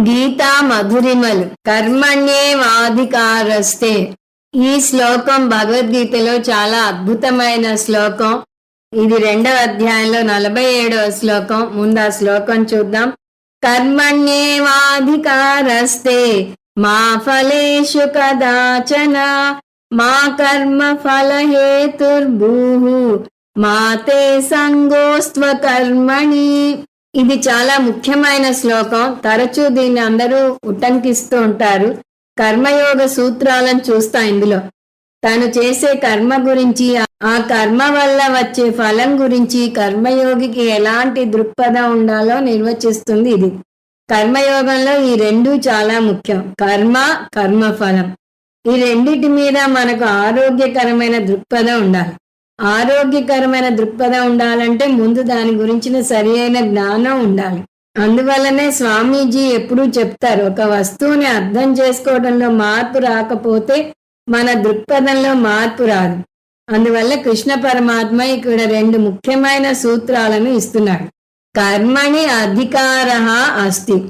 గీతా మధురిమలు కర్మణ్యేవాధికారస్తే ఈ శ్లోకం భగవద్గీతలో చాలా అద్భుతమైన శ్లోకం. ఇది రెండవ అధ్యాయంలో నలభై ఏడవ శ్లోకం. ముందు ఆ శ్లోకం చూద్దాం. కర్మణ్యేవాధికారస్తే మా ఫలేషు కదాచన మా కర్మ ఫలహేతుర్భూ మాతే సంగోస్త్వ కర్మణి ఇది చాలా ముఖ్యమైన శ్లోకం. తరచూ దీన్ని అందరూ ఉటంకిస్తూ ఉంటారు. కర్మయోగ సూత్రాలను చూస్తా ఇందులో. తాను చేసే కర్మ గురించి ఆ కర్మ వల్ల వచ్చే ఫలం గురించి కర్మయోగికి ఎలాంటి దృక్పథం ఉండాలో నిర్వచిస్తుంది ఇది. కర్మయోగంలో ఈ రెండు చాలా ముఖ్యం. కర్మ కర్మఫలం. ఈ రెండిటి మీద మనకు ఆరోగ్యకరమైన దృక్పథం ఉండాలి. ఆరోగ్యకరమైన దృక్పథం ఉండాలంటే ముందు దాని గురించిన సరి అయిన జ్ఞానం ఉండాలి. అందువల్లనే స్వామీజీ ఎప్పుడూ చెప్తారు ఒక వస్తువుని అర్థం చేసుకోవడంలో మార్పు రాకపోతే మన దృక్పథంలో మార్పు రాదు. అందువల్ల కృష్ణ పరమాత్మ ఇక్కడ రెండు ముఖ్యమైన సూత్రాలను ఇస్తున్నాడు. కర్మని అధికార అస్తి.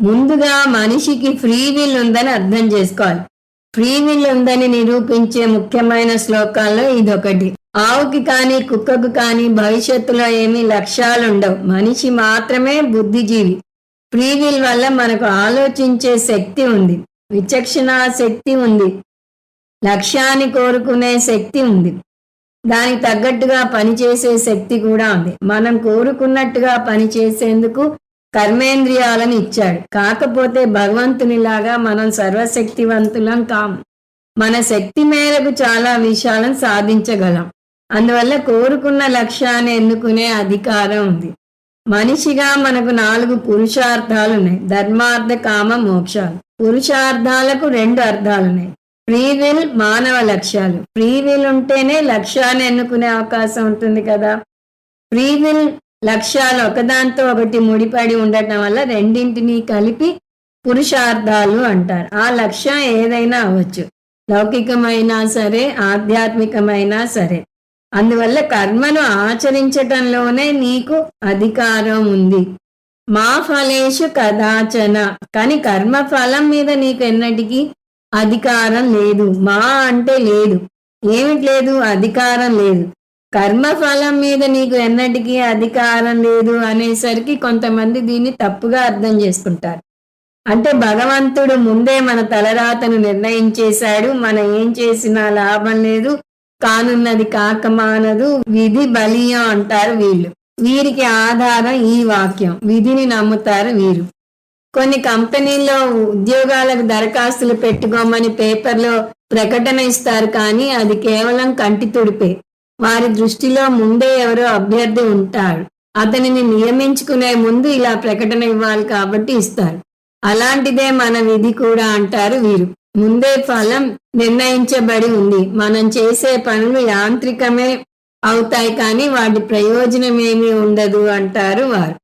ముందుగా మనిషికి ఫ్రీ విల్ ఉందని అర్థం చేసుకోవాలి. ఫ్రీ విల్ ఉందని నిరూపించే ముఖ్యమైన శ్లోకాల్లో ఇదొకటి. ఆవుకి కానీ కుక్కకు కానీ భవిష్యత్తులో ఏమీ లక్ష్యాలు ఉండవు మనిషి మాత్రమే బుద్ధిజీవి. ఫ్రీవిల్ వల్ల మనకు ఆలోచించే శక్తి ఉంది. విచక్షణ శక్తి ఉంది. లక్ష్యాన్ని కోరుకునే శక్తి ఉంది. దానికి తగ్గట్టుగా పనిచేసే శక్తి కూడా ఉంది. మనం కోరుకున్నట్టుగా పనిచేసేందుకు కర్మేంద్రియాలను ఇచ్చాడు. కాకపోతే భగవంతునిలాగా మనం సర్వశక్తివంతులం కాము. మన శక్తి మేరకు చాలా విషయాలను సాధించగలం. అందువల్ల కోరుకున్న లక్ష్యాన్ని ఎన్నుకునే అధికారం ఉంది. మనిషిగా మనకు నాలుగు పురుషార్థాలు ఉన్నాయి ధర్మార్థ కామ మోక్షాలు. పురుషార్థాలకు రెండు అర్థాలు ఉన్నాయి ఫ్రీ విల్ మానవ లక్ష్యాలు. ఫ్రీ విల్ ఉంటేనే లక్ష్యాన్ని ఎన్నుకునే అవకాశం ఉంటుంది కదా. ఫ్రీ విల్ లక్ష్యాలు ఒకదాంతో ఒకటి ముడిపడి ఉండటం వల్ల రెండింటినీ కలిపి పురుషార్థాలు అంటారు. ఆ లక్ష్యం ఏదైనా అవ్వచ్చు. లౌకికమైనా సరే ఆధ్యాత్మికమైనా సరే. అందువల్ల కర్మను ఆచరించటంలోనే నీకు అధికారం ఉంది. మా ఫలేషు కదాచన కానీ కర్మ ఫలం మీద నీకు ఎన్నటికీ అధికారం లేదు. మా అంటే లేదు. ఏమిటి లేదు? అధికారం లేదు. కర్మ ఫలం మీద నీకు ఎన్నటికీ అధికారం లేదు అనేసరికి కొంతమంది దీన్ని తప్పుగా అర్థం చేసుకుంటారు. అంటే భగవంతుడు ముందే మన తలరాతను నిర్ణయించేశాడు. మనం ఏం చేసినా లాభం లేదు. కానున్నది కాకమానదు విధి బలియం అంటారు వీళ్ళు. వీరికి ఆధారం ఈ వాక్యం విధిని నమ్ముతారు వీరు. కొన్ని కంపెనీల్లో ఉద్యోగాలకు దరఖాస్తులు పెట్టుకోమని పేపర్లో ప్రకటన ఇస్తారు కానీ అది కేవలం కంటి తుడిపే. వారి దృష్టిలో ముందే ఎవరో అభ్యర్థి ఉంటాడు అతనిని నియమించుకునే ముందు ఇలా ప్రకటన ఇవ్వాలి కాబట్టి ఇస్తారు. అలాంటిదే మన విధి కూడా అంటారు వీరు. ముందే ఫలం నిర్ణయించబడి ఉంది. మనం చేసే పనులు యాంత్రికమే అవుతాయి కానీ వాటి ప్రయోజనం ఏమీ ఉండదు అంటారు వారు.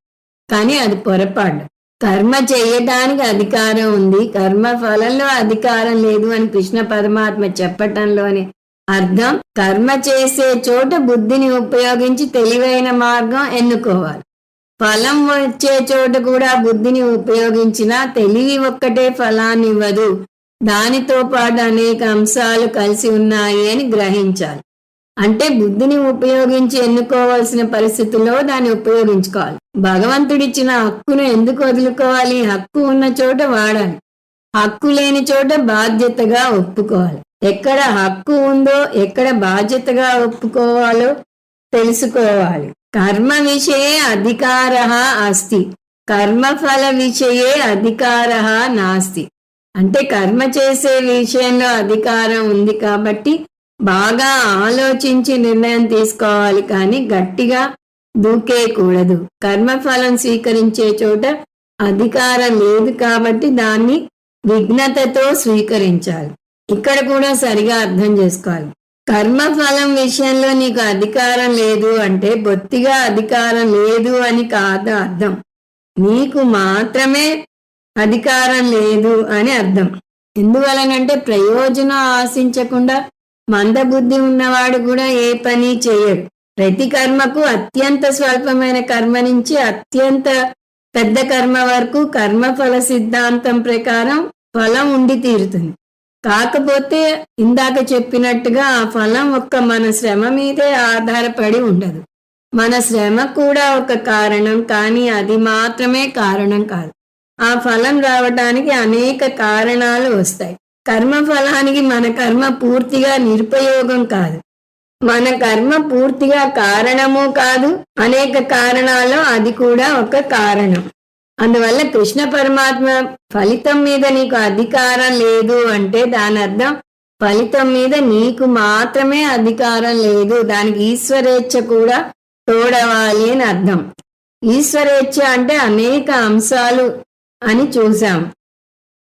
కానీ అది పొరపాటు. కర్మ చేయటానికి అధికారం ఉంది. కర్మ ఫలంలో అధికారం లేదు అని కృష్ణ పరమాత్మ చెప్పటంలోని అర్థం కర్మ చేసే చోట బుద్ధిని ఉపయోగించి తెలివైన మార్గం ఎన్నుకోవాలి. ఫలం వచ్చే చోట కూడా బుద్ధిని ఉపయోగించినా తెలివి ఒక్కటే ఫలాన్ని ఇవ్వదు దానితో పాటు అనేక అంశాలు కలిసి ఉన్నాయి అని గ్రహించాలి. అంటే బుద్ధిని ఉపయోగించి ఎన్నుకోవాల్సిన పరిస్థితుల్లో దాన్ని ఉపయోగించుకోవాలి. భగవంతుడిచ్చిన హక్కును ఎందుకు వదులుకోవాలి? హక్కు ఉన్న చోట వాడాలి. హక్కు లేని చోట బాధ్యతగా ఒప్పుకోవాలి. ఎక్కడ హక్కు ఉందో ఎక్కడ బాధ్యతగా ఒప్పుకోవాలో తెలుసుకోవాలి. కర్మ విషయే అధికార అస్తి. కర్మఫల విషయే అధికార నాస్తి. అంటే కర్మ చేసే విషయంలో అధికారం ఉంది కాబట్టి బాగా ఆలోచించి నిర్ణయం తీసుకోవాలి కానీ గట్టిగా దూకేయకూడదు కర్మఫలం స్వీకరించే చోట అధికారం లేదు కాబట్టి దాన్ని విఘ్నతతో స్వీకరించాలి. ఇక్కడ కూడా సరిగా అర్థం చేసుకోవాలి. కర్మఫలం విషయంలో నీకు అధికారం లేదు అంటే బొత్తిగా అధికారం లేదు అని కాదు అర్థం. నీకు మాత్రమే అధికారం లేదు అని అర్థం. ఎందువలనంటే ప్రయోజనం ఆశించకుండా మందబుద్ధి ఉన్నవాడు కూడా ఏ పని చేయడు. ప్రతి కర్మకు అత్యంత స్వల్పమైన కర్మ నుంచి అత్యంత పెద్ద కర్మ వరకు కర్మఫల సిద్ధాంతం ప్రకారం ఫలం ఉండి తీరుతుంది. కాకపోతే ఇందాక చెప్పినట్టుగా ఆ ఫలం ఒక్క మన శ్రమ మీదే ఆధారపడి ఉండదు. మన శ్రమ కూడా ఒక కారణం కానీ అది మాత్రమే కారణం కాదు. ఆ ఫలం రావటానికి అనేక కారణాలు వస్తాయి. కర్మ ఫలానికి మన కర్మ పూర్తిగా నిరుపయోగం కాదు. మన కర్మ పూర్తిగా కారణము కాదు అనేక కారణాలు అది కూడా ఒక కారణం. అందువల్ల కృష్ణ పరమాత్మ ఫలితం మీద నీకు అధికారం లేదు అంటే దాని అర్థం ఫలితం మీద నీకు మాత్రమే అధికారం లేదు. దానికి ఈశ్వరేచ్ఛ కూడా తోడవాలి అని అర్థం. ఈశ్వరేచ్ఛ అంటే అనేక అంశాలు అని చూశాం.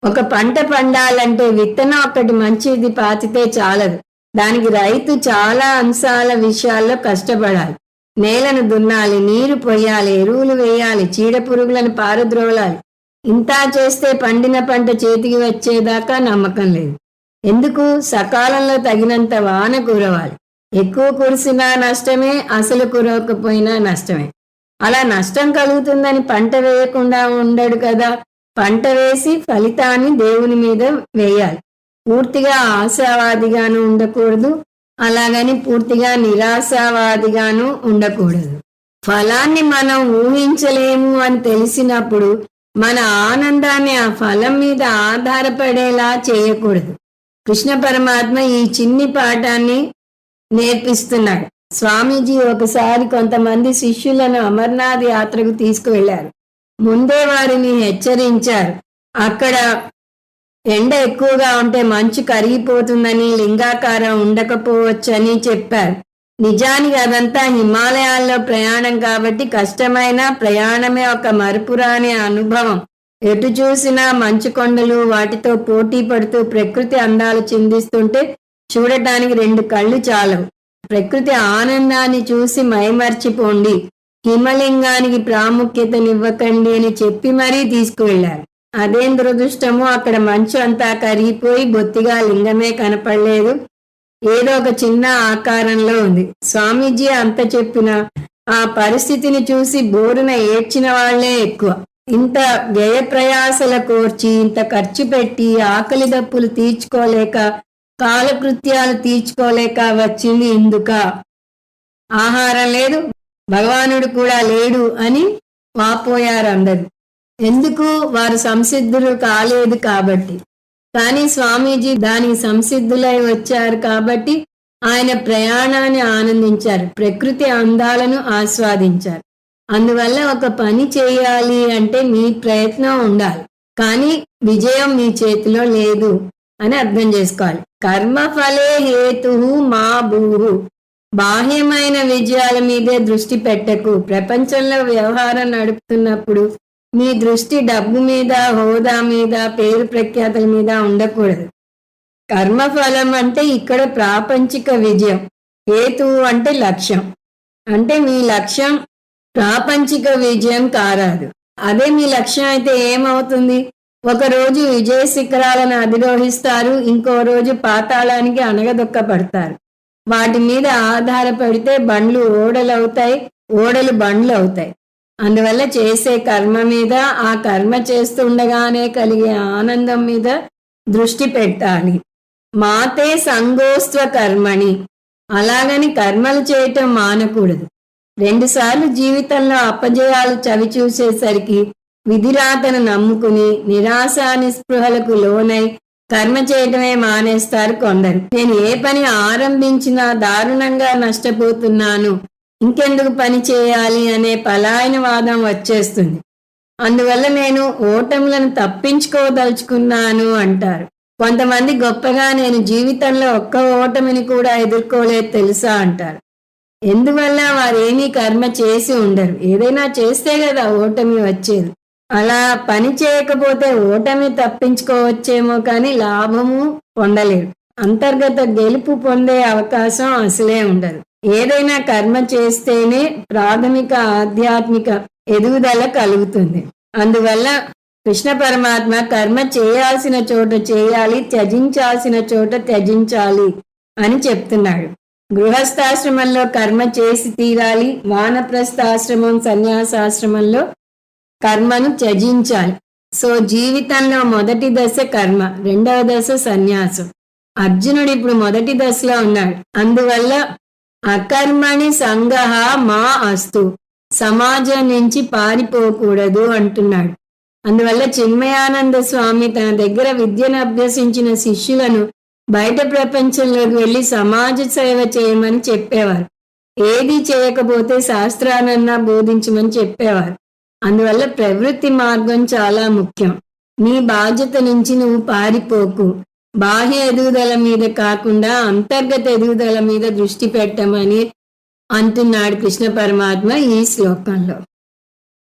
ఒక పంట పండాలంటే విత్తనం ఒకటి మంచిది పాతితే చాలదు. దానికి రైతు చాలా అంశాల విషయాల్లో కష్టపడాలి. నేలను దున్నాలి నీరు పొయ్యాలి ఎరువులు వేయాలి చీడ పురుగులను పారద్రోలాలి. ఇంతా చేస్తే పండిన పంట చేతికి వచ్చేదాకా నమ్మకం లేదు. ఎందుకు? సకాలంలో తగినంత వాన కురవాలి. ఎక్కువ కురిసినా నష్టమే అసలు కురవకపోయినా నష్టమే. అలా నష్టం కలుగుతుందని పంట వేయకుండా ఉండడు కదా. పంట వేసి ఫలితాన్ని దేవుని మీద వేయాలి. పూర్తిగా ఆశావాదిగాను ఉండకూడదు. అలాగని పూర్తిగా నిరాశావాదిగాను ఉండకూడదు. ఫలాన్ని మనం ఊహించలేము అని తెలిసినప్పుడు మన ఆనందాన్ని ఆ ఫలం మీద ఆధారపడేలా చేయకూడదు. కృష్ణ పరమాత్మ ఈ చిన్ని పాఠాన్ని నేర్పిస్తున్నాడు. స్వామీజీ ఒకసారి కొంతమంది శిష్యులను అమర్నాథ్ యాత్రకు తీసుకువెళ్ళారు ముందే వారిని హెచ్చరించారు. అక్కడ ఎండ ఎక్కువగా ఉంటే మంచు కరిగిపోతుందని లింగాకారం ఉండకపోవచ్చని చెప్పారు. నిజానికి అదంతా హిమాలయాల్లో ప్రయాణం కాబట్టి కష్టమైన ప్రయాణమే ఒక మరుపురాని అనుభవం. ఎటు చూసినా మంచు కొండలు వాటితో పోటీ పడుతూ ప్రకృతి అందాలు చిందిస్తుంటే చూడటానికి రెండు కళ్ళు చాలవు. ప్రకృతి ఆనందాన్ని చూసి మైమర్చిపోండి. హిమలింగానికి ప్రాముఖ్యతనివ్వకండి అని చెప్పి మరీ తీసుకువెళ్ళారు అదేం దురదృష్టమో అక్కడ మంచు అంతా కరిగిపోయి బొత్తిగా లింగమే కనపడలేదు. ఏదో ఒక చిన్న ఆకారంలో ఉంది. స్వామీజీ అంత చెప్పిన ఆ పరిస్థితిని చూసి బోరున ఏడ్చిన వాళ్ళే ఎక్కువ. ఇంత వ్యయ ప్రయాసల కోర్చి ఇంత ఖర్చు పెట్టి ఆకలి దప్పులు తీర్చుకోలేక కాలకృత్యాలు తీర్చుకోలేక వచ్చింది ఇందుక. ఆహారం లేదు భగవానుడు కూడా లేడు అని వాపోయారు అందరు. ఎందుకు? వారు సంసిద్ధులు కాలేదు కాబట్టి. కానీ స్వామీజీ దానికి సంసిద్ధులై వచ్చారు కాబట్టి ఆయన ప్రయాణాన్ని ఆనందించారు ప్రకృతి అందాలను ఆస్వాదించారు. అందువల్ల ఒక పని చేయాలి అంటే మీ ప్రయత్నం ఉండాలి. కానీ విజయం మీ చేతిలో లేదు. అని అర్థం చేసుకోవాలి. కర్మ ఫలే హేతు మా భూహు బాహ్యమైన విజయాల మీదే దృష్టి పెట్టకు. ప్రపంచంలో వ్యవహారం నడుపుతున్నప్పుడు మీ దృష్టి డబ్బు మీద హోదా మీద పేరు ప్రఖ్యాతల మీద ఉండకూడదు. కర్మఫలం అంటే ఇక్కడ ప్రాపంచిక విజయం. హేతు అంటే లక్ష్యం. అంటే మీ లక్ష్యం ప్రాపంచిక విజయం కారాదు. అదే మీ లక్ష్యం అయితే ఏమవుతుంది? ఒక రోజు విజయ శిఖరాలను అధిరోహిస్తారు ఇంకో రోజు పాతాళానికి అనగదొక్కబడతారు వాటి మీద ఆధారపడితే బండ్లు ఓడలవుతాయి ఓడలు బండ్లు అవుతాయి అందువల్ల చేసే కర్మ మీద ఆ కర్మ చేస్తుండగానే కలిగే ఆనందం మీద దృష్టి పెట్టాలి. మాతే సంగోస్త్వ కర్మని అలాగని కర్మలు చేయటం మానకూడదు. రెండుసార్లు జీవితంలో అపజయాలు చవి చూసేసరికి విధిరాతను నమ్ముకుని నిరాశ నిస్పృహలకు లోనై కర్మ చేయటమే మానేస్తారు కొందరు. నేను ఏ పని ఆరంభించినా దారుణంగా నష్టపోతున్నాను. ఇంకెందుకు పని చేయాలి అనే పలాయన వాదం వచ్చేస్తుంది. అందువల్ల నేను ఓటములను తప్పించుకోదలుచుకున్నాను అంటారు. కొంతమంది గొప్పగా నేను జీవితంలో ఒక్క ఓటమిని కూడా ఎదుర్కోలేదు తెలుసా అంటారు. ఎందువల్ల వారేమీ కర్మ చేసి ఉండరు. ఏదైనా చేస్తే కదా ఓటమి వచ్చేది. అలా పని చేయకపోతే ఓటమి తప్పించుకోవచ్చేమో కానీ లాభము పొందలేరు. అంతర్గత గెలుపు పొందే అవకాశం అసలే ఉండదు. ఏదైనా కర్మ చేస్తేనే ప్రాథమిక ఆధ్యాత్మిక ఎదుగుదల కలుగుతుంది. అందువల్ల కృష్ణ పరమాత్మ కర్మ చేయాల్సిన చోట చేయాలి త్యజించాల్సిన చోట త్యజించాలి అని చెప్తున్నాడు. గృహస్థాశ్రమంలో కర్మ చేసి తీరాలి వానప్రస్థాశ్రమం సన్యాసాశ్రమంలో కర్మను త్యజించాలి. సో జీవితంలో మొదటి దశ కర్మ రెండవ దశ సన్యాసం. అర్జునుడు ఇప్పుడు మొదటి దశలో ఉన్నాడు. అందువల్ల అకర్మణి సంగహ మా అస్తు సమాజం నుంచి పారిపోకూడదు అంటున్నాడు. అందువల్ల చిన్మయానంద స్వామి తన దగ్గర విద్యను అభ్యసించిన శిష్యులను బయట ప్రపంచంలోకి వెళ్ళి సమాజ సేవ చేయమని చెప్పేవారు. ఏది చేయకపోతే శాస్త్రానన్నా బోధించమని చెప్పేవారు. అందువల్ల ప్రవృత్తి మార్గం చాలా ముఖ్యం. నీ బాధ్యత నుంచి నువ్వు పారిపోకు. బాహ్య ఎదుగుదల మీద కాకుండా అంతర్గత ఎదుగుదల మీద దృష్టి పెట్టమని అంటున్నాడు కృష్ణ పరమాత్మ ఈ శ్లోకంలో.